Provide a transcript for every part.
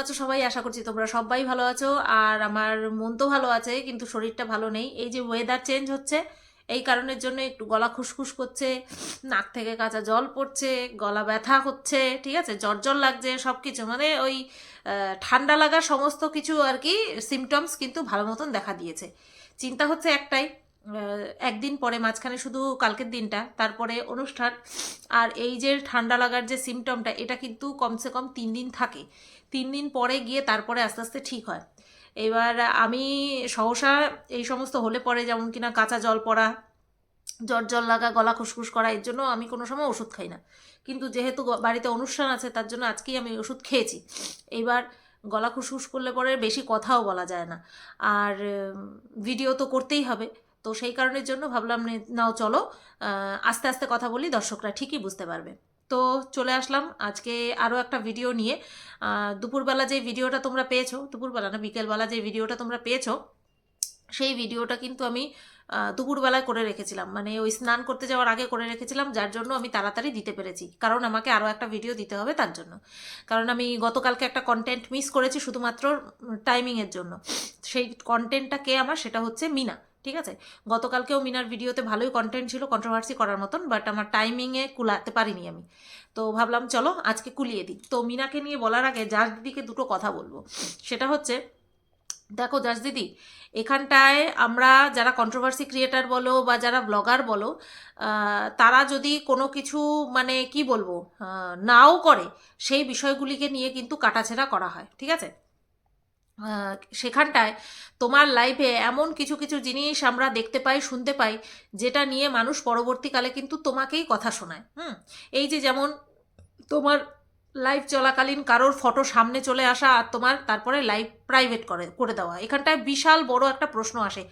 আছো? সবাই আশা করছি তোমরা সবাই ভালো আছো। আর আমার মন তো ভালো আছে, কিন্তু শরীরটা ভালো নেই। এই যে ওয়েদার চেঞ্জ হচ্ছে, এই কারণের জন্য একটু গলা খুসখুস করছে, নাক থেকে কাঁচা জল পড়ছে, গলা ব্যথা হচ্ছে, ঠিক আছে? জ্বর জ্বর লাগছে সব কিছু মানে ওই ঠান্ডা লাগা সমস্ত কিছু আর কি সিমটমস কিন্তু ভালো মতন দেখা দিয়েছে। চিন্তা হচ্ছে একটাই একদিন পরে মাঝখানে শুধু কালকের দিনটা, তারপরে অনুষ্ঠান। আর এই যে ঠান্ডা লাগার যে সিমটমটা এটা কিন্তু কমসে কম তিন দিন থাকে। তিন দিন পরে গিয়ে তারপরে আস্তে আস্তে ঠিক হয়। এবার আমি সহসা এই সমস্ত হলে পরে যেমন কিনা কাঁচা জল পড়া, জ্বর জল লাগা, গলা খুসখুস করা, এর জন্য আমি কোনো সময় ওষুধ খাই না। কিন্তু যেহেতু বাড়িতে অনুষ্ঠান আছে, তার জন্য আজকেই আমি ওষুধ খেয়েছি। এইবার গলা খুসখুস করলে পরে বেশি কথাও বলা যায় না। আর ভিডিও তো করতেই হবে। তো সেই কারণের জন্য ভাবলাম নাও চলো আস্তে আস্তে কথা বলি, দর্শকরা ঠিকই বুঝতে পারবে। তো চলে আসলাম আজকে আরও একটা ভিডিও নিয়ে। দুপুরবেলা যে ভিডিওটা তোমরা পেয়েছ, দুপুরবেলা না, বিকেলবেলা যে ভিডিওটা তোমরা পেয়েছ, সেই ভিডিওটা কিন্তু আমি দুপুরবেলায় করে রেখেছিলাম। মানে ওই স্নান করতে যাওয়ার আগে করে রেখেছিলাম, যার জন্য আমি তাড়াতাড়ি দিতে পেরেছি। কারণ আমাকে আরও একটা ভিডিও দিতে হবে তার জন্য। কারণ আমি গতকালকে একটা কন্টেন্ট মিস করেছি শুধুমাত্র টাইমিংয়ের জন্য। সেই কন্টেন্টটা কে আমার? সেটা হচ্ছে মিনা। ঠিক আছে? গতকালকেও মিনার ভিডিওতে ভালোই কন্টেন্ট ছিল কন্ট্রোভার্সি করার মতন বাট আমার টাইমিংয়ে কুলাতে পারিনি আমি। তো ভাবলাম, চলো আজকে কুলিয়ে দিই। তো মিনাকে নিয়ে বলার আগে জাজ দিদিকে দুটো কথা বলব। সেটা হচ্ছে, দেখো জাজ দিদি, এখানটায় আমরা যারা কন্ট্রোভার্সি ক্রিয়েটার বলো বা যারা ব্লগার বলো তারা যদি কোনো কিছু মানে কি বলব নাও করে, সেই বিষয়গুলিকে নিয়ে কিন্তু কাটাছেড়া করা হয়, ঠিক আছে? সেখানটায় তোমার লাইভে এমন কিছু কিছু জিনিস আমরা দেখতে পাই, শুনতে পাই, যেটা নিয়ে মানুষ পরবর্তীকালে কিন্তু তোমাকেই কথা শোনায়। হুম? এই যে যেমন তোমার লাইভ চলাকালীন কারোর ফটো সামনে চলে আসা আর তোমার তারপরে লাইভ প্রাইভেট করে করে দেওয়া। এখানটায় বিশাল বড় একটা প্রশ্ন আসে।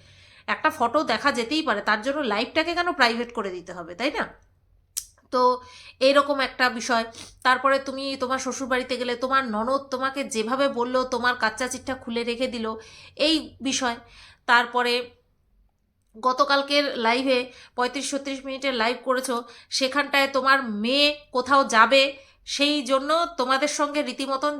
একটা ফটো দেখা যেতেই পারে, তার জন্য লাইভটাকে কেন প্রাইভেট করে দিতে হবে, তাই না? তো এইরকম একটা বিষয়। তারপরে তুমি তোমার শ্বশুরবাড়িতে গেলে, তোমার ননদ তোমাকে যেভাবে বলল, তোমার কাচ্চা চিটটা খুলে রেখে দিল, এই বিষয়। তারপরে গতকালকের লাইভে পঁয়ত্রিশ ছত্রিশ মিনিটের লাইভ করেছ, সেখানটায় তোমার মেয়ে কোথাও যাবে, সেই জন্য তোমাদের সঙ্গে রীতিমতন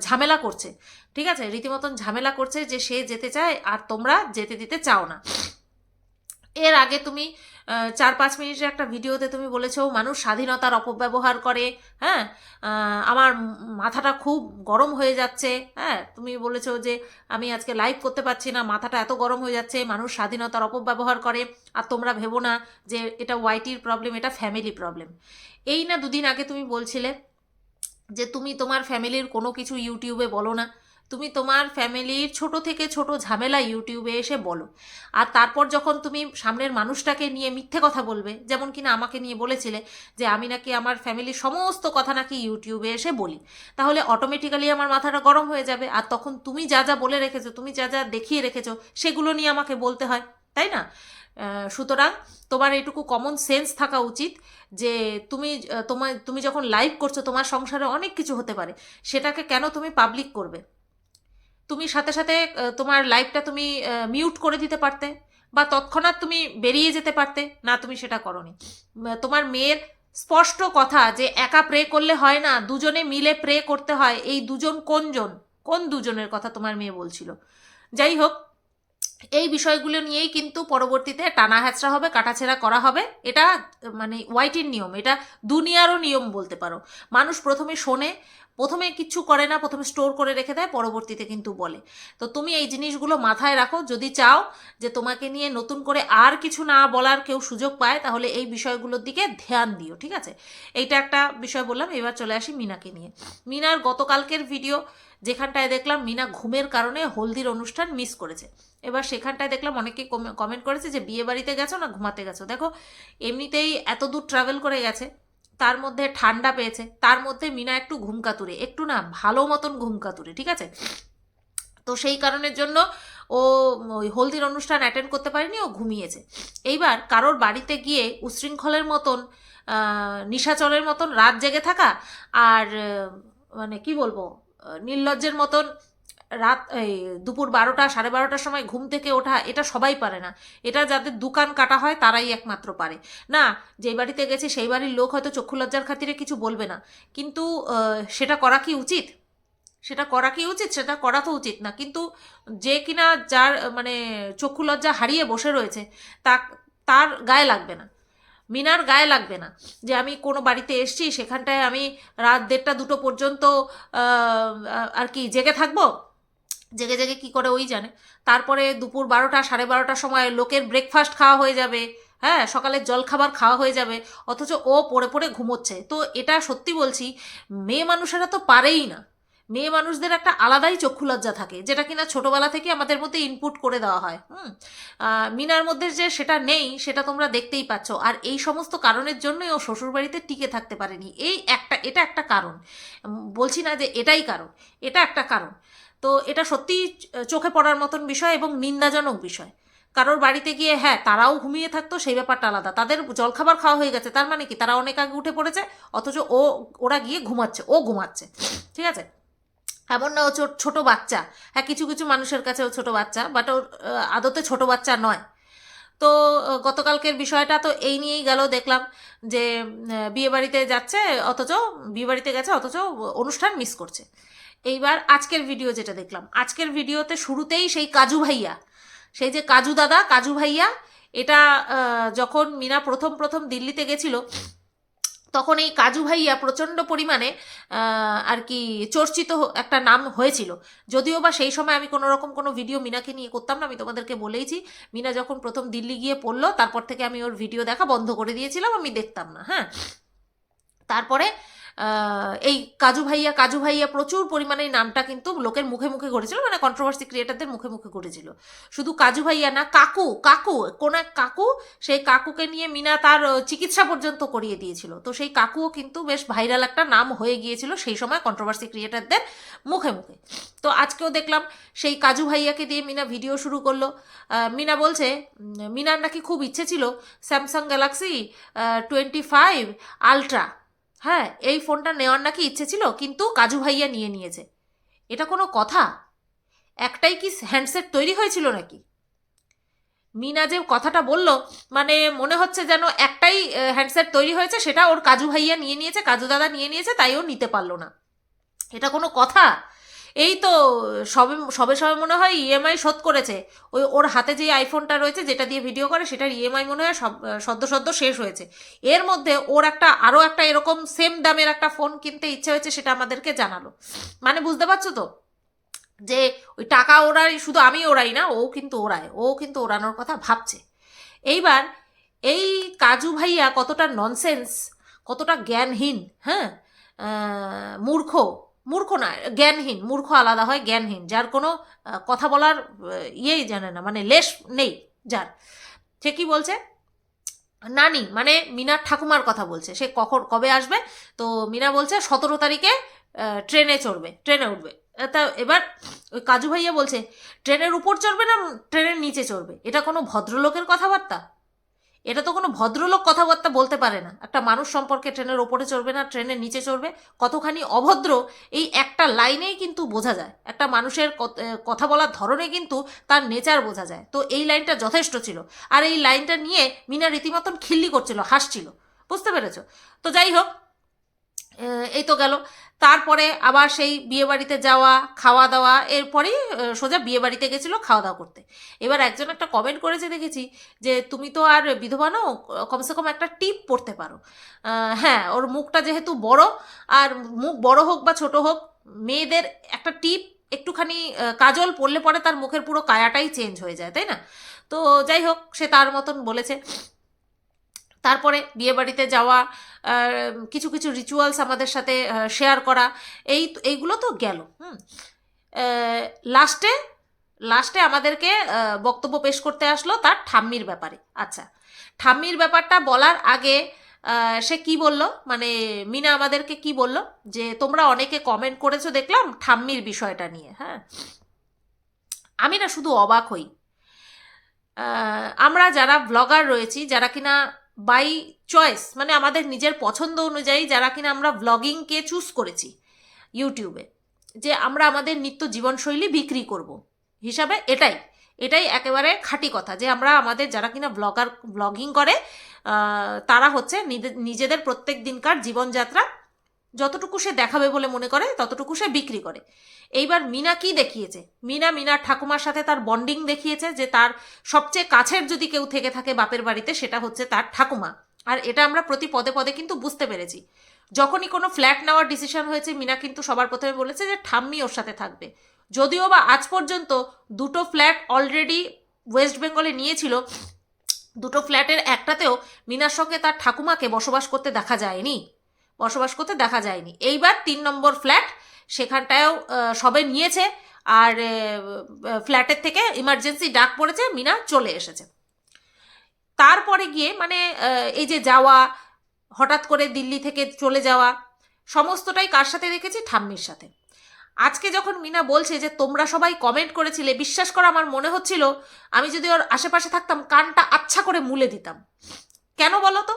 ঝামেলা করছে। ঠিক আছে? রীতিমতন ঝামেলা করছে যে সে যেতে চায় আর তোমরা যেতে দিতে চাও না। এর আগে তুমি চার পাঁচ মিনিটের একটা ভিডিওতে তুমি বলেছ, মানুষ স্বাধীনতার অপব্যবহার করে হ্যাঁ? আমার মাথাটা খুব গরম হয়ে যাচ্ছে হ্যাঁ? তুমি বলেছ যে আমি আজকে লাইভ করতে পারছি না, মাথাটা এত গরম হয়ে যাচ্ছে, মানুষ স্বাধীনতার অপব্যবহার করে, আর তোমরা ভেবো না যে এটা ওয়াইটির প্রবলেম এটা ফ্যামিলি প্রবলেম এই না দুদিন আগে তুমি বলছিলে যে তুমি তোমার ফ্যামিলির কোনো কিছু ইউটিউবে বলো না। তুমি তোমার ফ্যামিলির ছোট থেকে ছোট ঝামেলা ইউটিউবে এসে বলো। আর তারপর যখন তুমি সামনের মানুষটাকে নিয়ে মিথ্যে কথা বলবে, যেমন কিনা আমাকে নিয়ে বলেছিলে যে আমি নাকি আমার ফ্যামিলির সমস্ত কথা নাকি ইউটিউবে এসে বলি, তাহলে অটোমেটিক্যালি আমার মাথাটা গরম হয়ে যাবে। আর তখন তুমি যা যা বলে রেখেছো, তুমি যা যা দেখিয়ে রেখেছো, সেগুলো নিয়ে আমাকে বলতে হয়, তাই না? সুতরাং তোমার এটুকু কমন সেন্স থাকা উচিত যে তুমি তোমার তুমি যখন লাইভ করছ, তোমার সংসারে অনেক কিছু হতে পারে। সেটাকে কেন তুমি পাবলিক করবে? তুমি সাথে সাথে তোমার লাইফটা তুমি মিউট করে দিতে পারতে বা তৎক্ষণাৎ তুমি বেরিয়ে যেতে পারতে, না তুমি সেটা করনি। তোমার মেয়ের স্পষ্ট কথা যে একা প্রে করলে হয় না, দুজনে মিলে প্রে করতে হয়, এই দুজন কোনজন? কোন দুজনের কথা তোমার মেয়ে বলছিল? যাই হোক এই বিষয়গুলো নিয়েই কিন্তু পরবর্তীতে টানা হ্যাচড়া হবে, কাটাছেড়া করা হবে। এটা মানে ওয়াইটির নিয়ম। এটা দুনিয়ারও নিয়ম বলতে পারো। মানুষ প্রথমে শোনে, প্রথমে কিচ্ছু করে না, প্রথমে স্টোর করে রেখে দেয়, পরবর্তীতে কিন্তু বলে। তো তুমি এই জিনিসগুলো মাথায় রাখো। যদি চাও যে তোমাকে নিয়ে নতুন করে আর কিছু না বলার কেউ সুযোগ পায়, তাহলে এই বিষয়গুলোর দিকে ধ্যান দিও, ঠিক আছে? এইটা একটা বিষয় বললাম। এবার চলে আসি মিনাকে নিয়ে। মিনার গতকালকের ভিডিও যেখানটায় দেখলাম মিনা ঘুমের কারণে হলদির অনুষ্ঠান মিস করেছে। এবার সেখানটায় দেখলাম অনেকে কমেন্ট করেছে যে, বিয়ে বাড়িতে গেছো না ঘুমাতে গেছো? দেখো, এমনিতেই এত দূর ট্রাভেল করে গেছে, তার মধ্যে ঠান্ডা পেয়েছে, তার মধ্যে মিনা একটু ঘুমকাতুরে একটু না ভালো মতন ঘুমকাতুরে ঠিক আছে? তো সেই কারণের জন্য ও, ওই হলদির অনুষ্ঠান অ্যাটেন্ড করতে পারেনি, ও ঘুমিয়েছে। এইবার কারোর বাড়িতে গিয়ে উশৃঙ্খলের মতন নিশাচরের মতন রাত জেগে থাকা আর মানে কি বলব নির্লজ্জের মতন রাত, এই, দুপুর বারোটা, সাড়ে বারোটার সময় ঘুম থেকে ওঠা, এটা সবাই পারে না। এটা যাদের দোকান কাটা হয়, তারাই একমাত্র পারে। না, যেই বাড়িতে গেছে, সেই বাড়ির লোক হয়তো চক্ষু লজ্জার খাতিরে কিছু বলবে না। কিন্তু সেটা করা কি উচিত? সেটা করা কি উচিত? সেটা করা তো উচিত না। কিন্তু যে কিনা যার মানে চক্ষু লজ্জা হারিয়ে বসে রয়েছে তা তার গায়ে লাগবে না। মিনার গায়ে লাগবে না। যে আমি কোনো বাড়িতে এসছি, সেখানটায় আমি রাত দেড়টা দুটো পর্যন্ত আর কি, জেগে থাকব? জেগে জেগে কি করে ওই জানে। তারপরে দুপুর বারোটা, সাড়ে বারোটার সময় লোকের ব্রেকফাস্ট খাওয়া হয়ে যাবে। হ্যাঁ সকালের জল খাবার খাওয়া হয়ে যাবে। অথচ ও পড়ে পড়ে ঘুমোচ্ছে। তো এটা সত্যি বলছি, মেয়ে মানুষেরা তো পারেই না। মেয়ে মানুষদের একটা আলাদাই চক্ষু লজ্জা থাকে, যেটা কিনা ছোটবেলা থেকে আমাদের মধ্যে ইনপুট করে দেওয়া হয়। হুম? মিনার মধ্যে যে সেটা নেই, সেটা তোমরা দেখতেই পাচ্ছ। আর এই সমস্ত কারণের জন্যই ও শ্বশুরবাড়িতে টিকে থাকতে পারেনি। এই একটা, এটা একটা কারণ। বলছি না যে এটাই কারণ, এটা একটা কারণ। তো এটা সত্যিই চোখে পড়ার মতন বিষয় এবং নিন্দাজনক বিষয়। কারোর বাড়িতে গিয়ে হ্যাঁ তারাও ঘুমিয়ে থাকতো, সেই ব্যাপারটা আলাদা। তাদের জলখাবার খাওয়া হয়ে গেছে, তার মানে কি? তারা অনেক আগে উঠে পড়েছে, অথচ ও, ওরা গিয়ে ঘুমাচ্ছে, ও ঘুমাচ্ছে, ঠিক আছে? এমন না ও ছোট বাচ্চা। হ্যাঁ কিছু কিছু মানুষের কাছে ও ছোট বাচ্চা বাট ওর আদতে ছোট বাচ্চা নয়। তো গতকালকের বিষয়টা তো এই নিয়েই গেল, দেখলাম যে বিয়েবাড়িতে যাচ্ছে, অথচ বিয়েবাড়িতে গেছে, অথচ অনুষ্ঠান মিস করছে। এইবার আজকের ভিডিও যেটা দেখলাম, আজকের ভিডিওতে শুরুতেই সেই কাজু ভাইয়া, সেই যে কাজু দাদা, কাজু ভাইয়া, এটা যখন মিনা প্রথম প্রথম দিল্লিতে গেছিল তখন এই কাজু ভাইয়া প্রচণ্ড পরিমাণে আর কি চর্চিত একটা নাম হয়েছিল। যদিও বা সেই সময় আমি কোনো রকম কোনো ভিডিও মিনাকে নিয়ে করতাম না, আমি তোমাদেরকে বলেইছি, মিনা যখন প্রথম দিল্লি গিয়ে পড়ল, তারপর থেকে আমি ওর ভিডিও দেখা বন্ধ করে দিয়েছিলাম, আমি দেখতাম না হ্যাঁ। তারপরে এই কাজু ভাইয়া কাজু ভাইয়া প্রচুর পরিমাণে এই নামটা কিন্তু লোকের মুখে মুখে ঘটেছিল মানে কন্ট্রোভার্সি ক্রিয়েটারদের মুখে মুখে ঘটেছিল। শুধু কাজু ভাইয়া না, কাকু কাকু, কোন এক কাকু, সেই কাকুকে নিয়ে মিনা তার চিকিৎসা পর্যন্ত করিয়ে দিয়েছিল। তো সেই কাকুও কিন্তু বেশ ভাইরাল একটা নাম হয়ে গিয়েছিল সেই সময় কন্ট্রোভার্সি ক্রিয়েটারদের মুখে মুখে। তো আজকেও দেখলাম সেই কাজু ভাইয়াকে দিয়ে মিনা ভিডিও শুরু করল। মিনা বলছে মিনার নাকি খুব ইচ্ছে ছিল, Samsung Galaxy twenty five ultra হ্যাঁ এই ফোনটা নেওয়ার নাকি ইচ্ছে ছিল, কিন্তু কাজু ভাইয়া নিয়ে নিয়েছে। এটা কোনো কথা? একটাই কি হ্যান্ডসেট তৈরি হয়েছিল নাকি? মিনা যে কথাটা বলল মানে মনে হচ্ছে যেন একটাই হ্যান্ডসেট তৈরি হয়েছে, সেটা ওর কাজু ভাইয়া নিয়ে নিয়েছে, কাজু দাদা নিয়ে নিয়েছে, তাই ও নিতে পারল না। এটা কোনো কথা? এই তো সবে সবে সবে মনে হয় ইএমআই শোধ করেছে। ওই ওর হাতে যে আইফোনটা রয়েছে, যেটা দিয়ে ভিডিও করে, সেটার ইএমআই মনে হয় সব সদ্য সদ্য শেষ হয়েছে। এর মধ্যে ওর একটা আরও একটা এরকম সেম দামের একটা ফোন কিনতে ইচ্ছে হয়েছে, সেটা আমাদেরকে জানালো। মানে বুঝতে পারছ তো? যে ওই টাকা ওড়াই শুধু আমি ওড়াই না, ও কিন্তু ওড়ায়, ও কিন্তু ওড়ানোর কথা ভাবছে। এইবার এই কাজু ভাইয়া কতটা ননসেন্স কতটা জ্ঞানহীন হ্যাঁ? মূর্খ মূর্খ না, জ্ঞানহীন, মূর্খ আলাদা হয়, জ্ঞানহীন, যার কোনো কথা বলার ইয়েই জানে না মানে লেশ নেই যার। সে কি বলছে? নানি মানে মিনার ঠাকুমার কথা বলছে। সে কখন, কবে আসবে? তো মিনা বলছে সতেরো তারিখে ট্রেনে চড়বে, ট্রেনে উঠবে। তা এবার ওই কাজু ভাইয়া বলছে, ট্রেনের উপর চড়বে না, ট্রেনের নিচে চড়বে? এটা কোনো ভদ্রলোকের কথাবার্তা? এটা তো কোনো ভদ্রলোক কথাবার্তা বলতে পারে না। একটা মানুষ সম্পর্কে ট্রেনের ওপরে চড়বে না, ট্রেনের নিচে চড়বে, কতখানি অভদ্র, এই একটা লাইনেই কিন্তু বোঝা যায়। একটা মানুষের কথা বলার ধরনে কিন্তু তার নেচার বোঝা যায়। তো এই লাইনটা যথেষ্ট ছিল। আর এই লাইনটা নিয়ে মিনা রীতিমতন খিল্লি করছিল, হাসছিল। বুঝতে পেরেছ? তো যাই হোক এই তো গেল। তারপরে আবার সেই বিয়েবাড়িতে যাওয়া খাওয়া দাওয়া এরপরেই সোজা বিয়েবাড়িতে গেছিল খাওয়া দাওয়া করতে। এবার একজন একটা কমেন্ট করেছে, দেখেছি, যে তুমি তো আর বিধবা নও, কমসে কম একটা টিপ পড়তে পারো। হ্যাঁ ওর মুখটা যেহেতু বড়, আর মুখ বড় হোক বা ছোট হোক, মেয়েদের একটা টিপ একটুখানি কাজল পড়লে পরে তার মুখের পুরো কায়াটাই চেঞ্জ হয়ে যায়, তাই না? তো যাই হোক, সে তার মতন বলেছে। তারপরে বিয়েবাড়িতে যাওয়া কিছু কিছু রিচুয়ালস আমাদের সাথে শেয়ার করা, এই, এইগুলো তো গেল, হুম। লাস্টে লাস্টে আমাদেরকে বক্তব্য পেশ করতে আসলো তার ঠাম্মির ব্যাপারে। আচ্ছা ঠাম্মির ব্যাপারটা বলার আগে সে কি বলল? মানে মিনা আমাদেরকে কি বলল? যে, তোমরা অনেকে কমেন্ট করেছ দেখলাম ঠাম্মির বিষয়টা নিয়ে হ্যাঁ। আমি না শুধু অবাক হই। আমরা যারা ব্লগার রয়েছি, যারা কিনা বাই চয়েস মানে আমাদের নিজের পছন্দ অনুযায়ী যারা কিনা আমরা ব্লগিংকে চুজ করেছি ইউটিউবে যে আমরা আমাদের নিত্য জীবনশৈলী বিক্রি করব। হিসাবে এটাই এটাই একেবারে খাঁটি কথা যে আমরা আমাদের যারা কিনা ব্লগার ব্লগিং করে তারা হচ্ছে নিজে- নিজেদের প্রত্যেক দিনকার জীবনযাত্রা যতটুকু সে দেখাবে বলে মনে করে, ততটুকু সে বিক্রি করে। এইবার মিনা কি দেখিয়েছে? মিনা মিনার ঠাকুমার সাথে তার বন্ডিং দেখিয়েছে যে তার সবচেয়ে কাছের যদি কেউ থেকে থাকে বাপের বাড়িতে, সেটা হচ্ছে তার ঠাকুমা। আর এটা আমরা প্রতি পদে পদে কিন্তু বুঝতে পেরেছি। যখনই কোনো ফ্ল্যাট নেওয়ার ডিসিশন হয়েছে, মিনা কিন্তু সবার প্রথমে বলেছে যে ঠাম্মি ওর সাথে থাকবে। যদিও বা আজ পর্যন্ত দুটো ফ্ল্যাট অলরেডি ওয়েস্ট বেঙ্গলে নিয়েছিল, দুটো ফ্ল্যাটের একটাতেও মিনার সঙ্গে তার ঠাকুমাকে বসবাস করতে দেখা যায়নি। বসবাস করতে দেখা যায়নি। এইবার তিন নম্বর ফ্ল্যাট সেখানটায়ও সবে নিয়েছে আর ফ্ল্যাটের থেকে ইমার্জেন্সি ডাক পড়েছে, মিনা চলে এসেছে। তারপরে গিয়ে মানে এই যে যাওয়া, হঠাৎ করে দিল্লি থেকে চলে যাওয়া, সমস্তটাই কার সাথে দেখেছি? ঠাম্মির সাথে। আজকে যখন মিনা বলছে যে তোমরা সবাই কমেন্ট করেছিলে, বিশ্বাস করো আমার মনে হচ্ছিল, আমি যদি ওর আশেপাশে থাকতাম, কানটা আচ্ছা করে মুলে দিতাম। কেন বলো তো?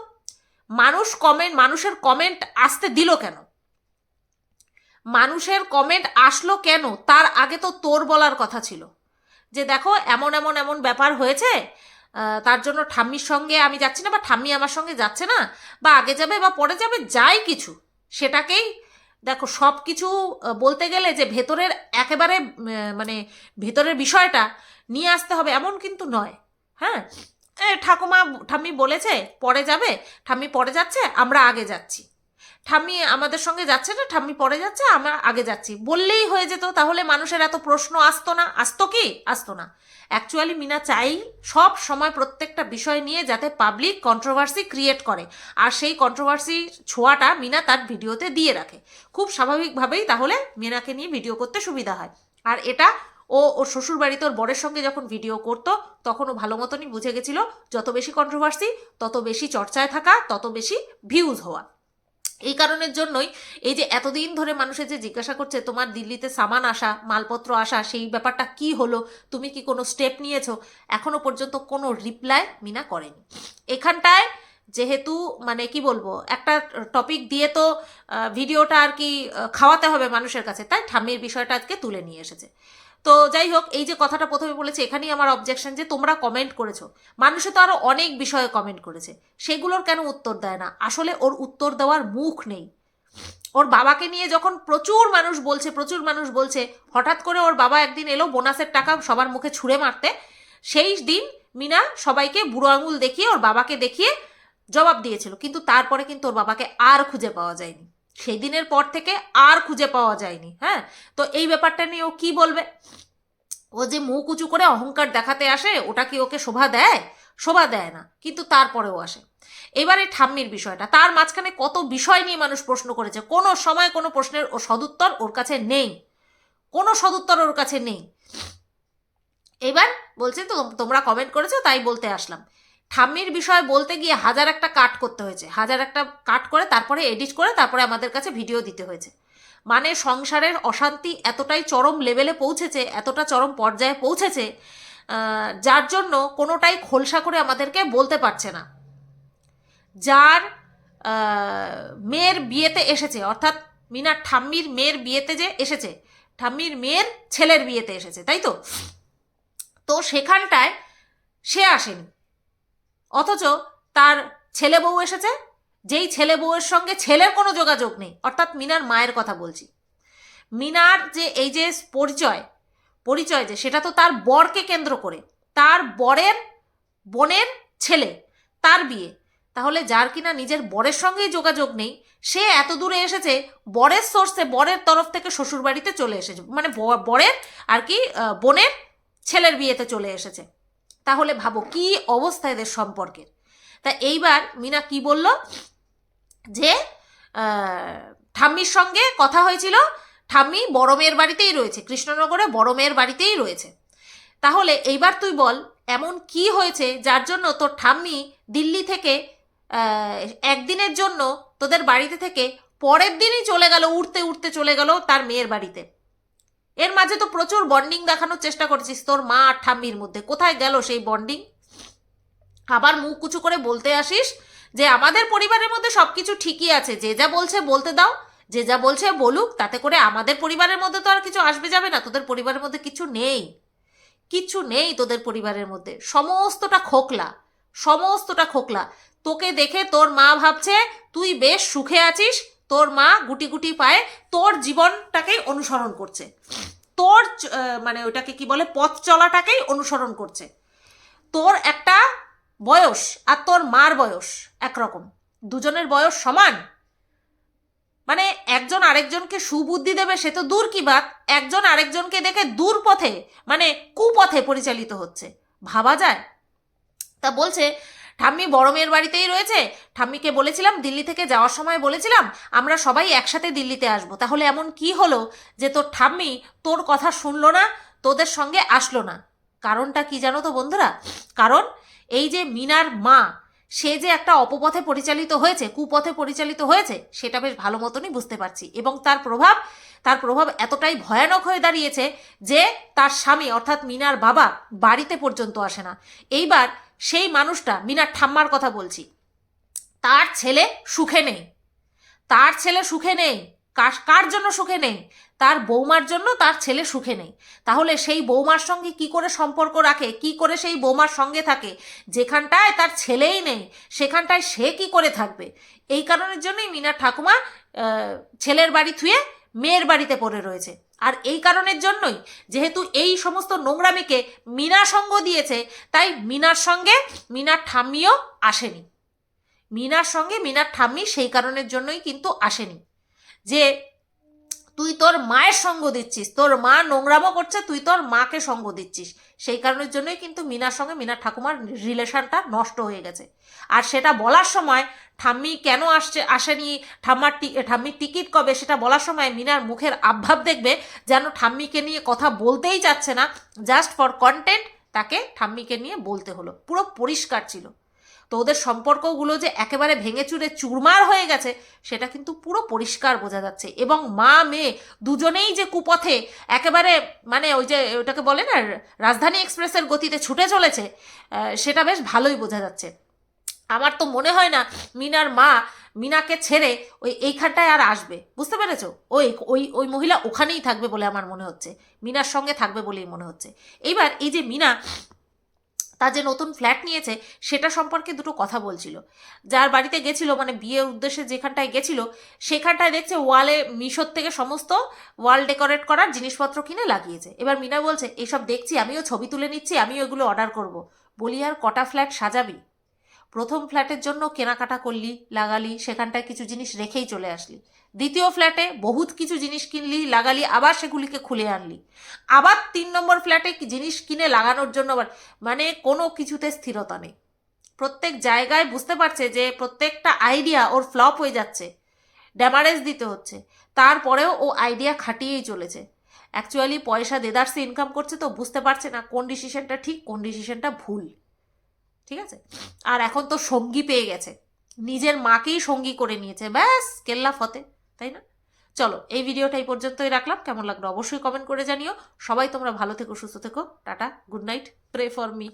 মানুষ কমেন্ট মানুষের কমেন্ট আসতে দিল কেন? মানুষের কমেন্ট আসলো কেন? তার আগে তো তোর বলার কথা ছিল। যে দেখো, এমন এমন এমন ব্যাপার হয়েছে তার জন্য ঠাম্মির সঙ্গে আমি যাচ্ছি না বা ঠাম্মি আমার সঙ্গে যাচ্ছে না, বা আগে যাবে বা পরে যাবে, যাই কিছু। সেটাকেই দেখো সব কিছু বলতে গেলে যে ভেতরের একেবারে মানে ভেতরের বিষয়টা নিয়ে আসতে হবে এমন কিন্তু নয়। হ্যাঁ? ঠাকুমা, ঠাম্মি বলেছে, পরে যাবে? ঠাম্মি পরে যাচ্ছে? আমরা আগে যাচ্ছি। ঠাম্মি আমাদের সঙ্গে যাচ্ছে না? ঠাম্মি পরে যাচ্ছে, আমরা আগে যাচ্ছি। বললেই হয়ে যেত, তাহলে মানুষের এত প্রশ্ন আসতো না। আসতো কি? আসতো না। অ্যাকচুয়ালি মিনা চাই সব সময় প্রত্যেকটা বিষয় নিয়ে যাতে পাবলিক কন্ট্রোভার্সি ক্রিয়েট করে। আর সেই কন্ট্রোভার্সি ছোঁয়াটা মিনা তার ভিডিওতে দিয়ে রাখে। খুব স্বাভাবিকভাবেই তাহলে মিনাকে নিয়ে ভিডিও করতে সুবিধা হয়। আর এটা ও ওর শ্বশুর বাড়িতে ওর বরের সঙ্গে যখন ভিডিও করতো তখন ও ভালো মতনই বুঝে গেছিল, যত বেশি কন্ট্রোভার্সি তত বেশি চর্চায় থাকা, তত বেশি ভিউজ হওয়া। এই কারণের জন্যই এই যে এতদিন ধরে মানুষের যে জিজ্ঞাসা করছে, তোমার দিল্লিতে সামান আসা, মালপত্র আসা, সেই ব্যাপারটা কি হলো? তুমি কি কোনো স্টেপ নিয়েছো? এখনও পর্যন্ত কোনো রিপ্লাই মিনা করেনি। এখানটায় যেহেতু মানে কি বলব, একটা টপিক দিয়ে তো ভিডিওটা আর কি খাওয়াতে হবে মানুষের কাছে, তাই ঠাম্মির বিষয়টা আজকে তুলে নিয়ে এসেছে। তো যাই হোক, এই যে কথাটা প্রথমে বলেছে, এখানেই আমার অবজেকশন যে তোমরা কমেন্ট করেছ। মানুষে তো আরও অনেক বিষয়ে কমেন্ট করেছে। সেগুলোর কেন উত্তর দেয় না? আসলে ওর উত্তর দেওয়ার মুখ নেই। ওর বাবাকে নিয়ে যখন প্রচুর মানুষ বলছে, প্রচুর মানুষ বলছে, হঠাৎ করে ওর বাবা একদিন এলো বোনাসের টাকা সবার মুখে ছুঁড়ে মারতে। সেই দিন মিনা সবাইকে বুড়ো আঙুল দেখিয়ে ওর বাবাকে দেখিয়ে জবাব দিয়েছিল। কিন্তু তারপরে কিন্তু ওর বাবাকে আর খুঁজে পাওয়া যায়নি। সেই দিনের পর থেকে আর খুঁজে পাওয়া যায়নি হ্যাঁ? তো এই ব্যাপারটা নিয়ে ও কি বলবে? ও যে মুখ উঁচু করে অহংকার দেখাতে আসে, ওটা কি ওকে শোভা দেয়? শোভা দেয় না, কিন্তু তারপরেও আসে। এবারে ঠাম্মির বিষয়টা, তার মাঝখানে কত বিষয় নিয়ে মানুষ প্রশ্ন করেছে, কোনো সময় কোনো প্রশ্নের ও সদুত্তর ওর কাছে নেই। কোনো সদুত্তর ওর কাছে নেই। এবার বলছে, তো তোমরা কমেন্ট করেছ, তাই বলতে আসলাম। ঠাম্মির বিষয় বলতে গিয়ে হাজার একটা কাট করতে হয়েছে। হাজার একটা কাট করে তারপরে এডিট করে তারপরে আমাদের কাছে ভিডিও দিতে হয়েছে। মানে সংসারের অশান্তি এতটাই চরম লেভেলে পৌঁছেছে, এতটা চরম পর্যায়ে পৌঁছেছে যার জন্য কোনোটাই খোলসা করে আমাদেরকে বলতে পারছে না। যার মেয়ের বিয়েতে এসেছে, অর্থাৎ মিনার ঠাম্মির মেয়ের বিয়েতে যে এসেছে, ঠাম্মির মেয়ের ছেলের বিয়েতে এসেছে, তাই তো? তো সেখানটায় সে আসেনি। অথচ তার ছেলে বউ এসেছে, যেই ছেলে বউয়ের সঙ্গে ছেলের কোনো যোগাযোগ নেই, অর্থাৎ মিনার মায়ের কথা বলছি। মিনার যে এই যে পরিচয় পরিচয় যে, সেটা তো তার বরকে কেন্দ্র করে, তার বরের বোনের ছেলে, তার বিয়ে। তাহলে যার কিনা নিজের বরের সঙ্গেই যোগাযোগ নেই, সে এত দূরে এসেছে, বরের সোর্সে বরের তরফ থেকে শ্বশুর বাড়িতে চলে এসেছে মানে বরের আর কি বোনের ছেলের বিয়েতে চলে এসেছে। তাহলে ভাবো কি অবস্থা এদের সম্পর্কের তা এইবার মিনা কি বলল? যে ঠাম্মির সঙ্গে কথা হয়েছিল। ঠাম্মি বড় মেয়ের বাড়িতেই রয়েছে, কৃষ্ণনগরে বড় মেয়ের বাড়িতেই রয়েছে। তাহলে এইবার তুই বল, এমন কি হয়েছে যার জন্য তোর ঠাম্মি দিল্লি থেকে একদিনের জন্য তোদের বাড়িতে থেকে পরের দিনই চলে গেল উঠতে উঠতে চলে গেল তার মেয়ের বাড়িতে? এর মাঝে তো প্রচুর বন্ডিং দেখানোর চেষ্টা করেছিস তোর মা আর ঠাম্মির মধ্যে। কোথায় গেল সেই বন্ডিং আবার মুখ কুচু করে বলতে আসিস যে আমাদের পরিবারের মধ্যে সবকিছু ঠিকই আছে, যে যা বলছে বলতে দাও, যে যা বলছে বলুক, তাতে করে আমাদের পরিবারের মধ্যে তো আর কিছু আসবে যাবে না, তোদের পরিবারের মধ্যে কিছু নেই। কিচ্ছু নেই তোদের পরিবারের মধ্যে, সমস্তটা খোকলা সমস্তটা খোকলা। তোকে দেখে তোর মা ভাবছে, তুই বেশ সুখে আছিস তোর মা গুটি গুটি পায়ে তোর জীবনটাকেই অনুসরণ করছে। তোর মানে ওটাকে কি বলে, পথ চলাটাকেই অনুসরণ করছে। তোর একটা বয়স আর তোর মার বয়স একরকম। দুজনের বয়স সমান। মানে একজন আরেকজনকে সুবুদ্ধি দেবে, সে তো দূর কি বাত? একজন আরেকজনকে দেখে দূর পথে মানে কুপথে পরিচালিত হচ্ছে। ভাবা যায়? তা বলছে ঠাম্মি বড় মেয়ের বাড়িতেই রয়েছে। ঠাম্মিকে বলেছিলাম, দিল্লি থেকে যাওয়ার সময় বলেছিলাম, আমরা সবাই একসাথে দিল্লিতে আসব। তাহলে এমন কি হলো যে তোর ঠাম্মি তোর কথা শুনলো না, তোদের সঙ্গে আসলো না? কারণটা কি জানো তো বন্ধুরা? কারণ এই যে মিনার মা, সে যে একটা অপপথে পরিচালিত হয়েছে, কুপথে পরিচালিত হয়েছে, সেটা বেশ ভালো মতনই বুঝতে পারছি। এবং তার প্রভাব তার প্রভাব এতটাই ভয়ানক হয়ে দাঁড়িয়েছে যে তার স্বামী, অর্থাৎ মিনার বাবা, বাড়িতে পর্যন্ত আসে না। এইবার সেই মানুষটা মিনার ঠাম্মার কথা বলছি। তার ছেলে সুখে নেই। তার ছেলে সুখে নেই। কার কার জন্য সুখে নেই? তার বৌমার জন্য তার ছেলে সুখে নেই। তাহলে সেই বৌমার সঙ্গে কি করে সম্পর্ক রাখে? কি করে সেই বৌমার সঙ্গে থাকে? যেখানটায় তার ছেলেই নেই, সেখানটায় সে কি করে থাকবে? এই কারণের জন্যই মিনার ঠাকুমা ছেলের বাড়ি থুয়ে মেয়ের বাড়িতে পড়ে রয়েছে। আর এই কারণের জন্যই যেহেতু এই সমস্ত নোংরামিকে মিনা সঙ্গ দিয়েছে, তাই মিনার সঙ্গে মিনার ঠাম্মিও আসেনি। মিনার সঙ্গে মিনার ঠাম্মি সেই কারণের জন্যই কিন্তু আসেনি। যে তুই তোর মায়ের সঙ্গ দিচ্ছিস, তোর মা নোংরামো করছে, তুই তোর মাকে সঙ্গ দিচ্ছিস। সেই কারণের জন্যই কিন্তু মিনার সঙ্গে মিনার ঠাকুমার রিলেশনটা নষ্ট হয়ে গেছে। আর সেটা বলার সময় ঠাম্মি কেন আসছে, আসেনি, ঠাম্মার ঠাম্মির টিকিট কবে, সেটা বলার সময় মিনার মুখের আভাব দেখবে, যেন ঠাম্মিকে নিয়ে কথা বলতেই চাচ্ছে না জাস্ট ফর কন্টেন্ট তাকে ঠাম্মিকে নিয়ে বলতে হলো। পুরো পরিষ্কার ছিল। তো ওদের সম্পর্কগুলো যে একেবারে ভেঙে চুরে চুরমার হয়ে গেছে, সেটা কিন্তু পুরো পরিষ্কার বোঝা যাচ্ছে। এবং মা, মেয়ে দুজনেই যে কুপথে একেবারে মানে ওই যে ওটাকে বলে না, রাজধানী এক্সপ্রেসের গতিতে ছুটে চলেছে সেটা বেশ ভালোই বোঝা যাচ্ছে। আমার তো মনে হয় না মিনার মা মিনাকে ছেড়ে ওই এইখানটায় আর আসবে। বুঝতে পেরেছ? ওই ওই ওই মহিলা ওখানেই থাকবে বলে আমার মনে হচ্ছে। মিনার সঙ্গে থাকবে বলেই মনে হচ্ছে। এইবার এই যে মিনা তার যে নতুন ফ্ল্যাট নিয়েছে, সেটা সম্পর্কে দুটো কথা বলছিল। যার বাড়িতে গেছিল মানে বিয়ের উদ্দেশ্যে যেখানটায় গেছিল, সেখানটায় দেখছে ওয়ালে মিশোর থেকে সমস্ত ওয়াল ডেকোরেট করার জিনিসপত্র কিনে লাগিয়েছে। এবার মিনা বলছে, এসব দেখছি, আমিও ছবি তুলে নিচ্ছি, আমিও এগুলো অর্ডার করব। বলি, আর কটা ফ্ল্যাট সাজাবি? প্রথম ফ্ল্যাটের জন্য কেনাকাটা করলি, লাগালি, সেখানটায় কিছু জিনিস রেখেই চলে আসলি। দ্বিতীয় ফ্ল্যাটে বহুত কিছু জিনিস কিনলি, লাগালি, আবার সেগুলিকে খুলে আনলি। আবার তিন নম্বর ফ্ল্যাটে জিনিস কিনে লাগানোর জন্য মানে কোনো কিছুতে স্থিরতা নেই। প্রত্যেক জায়গায় বুঝতে পারছে যে প্রত্যেকটা আইডিয়া ওর ফ্লপ হয়ে যাচ্ছে ড্যামারেজ দিতে হচ্ছে। তারপরেও ও আইডিয়া খাটিয়েই চলেছে। অ্যাকচুয়ালি পয়সা দেদার্সে ইনকাম করছে তো বুঝতে পারছে না কোন ডিসিশনটা ঠিক, কোন ডিসিশনটা ভুল। ঠিক আছে? আর এখন তো সঙ্গী পেয়ে গেছে। নিজের মাকেই সঙ্গী করে নিয়েছে। ব্যাস, কেল্লা ফতে। তাই না? চলো, এই ভিডিওটা এই পর্যন্তই রাখলাম। কেমন লাগল অবশ্যই কমেন্ট করে জানিও। সবাই তোমরা ভালো থেকো, সুস্থ থেকো। Tata good night pray for me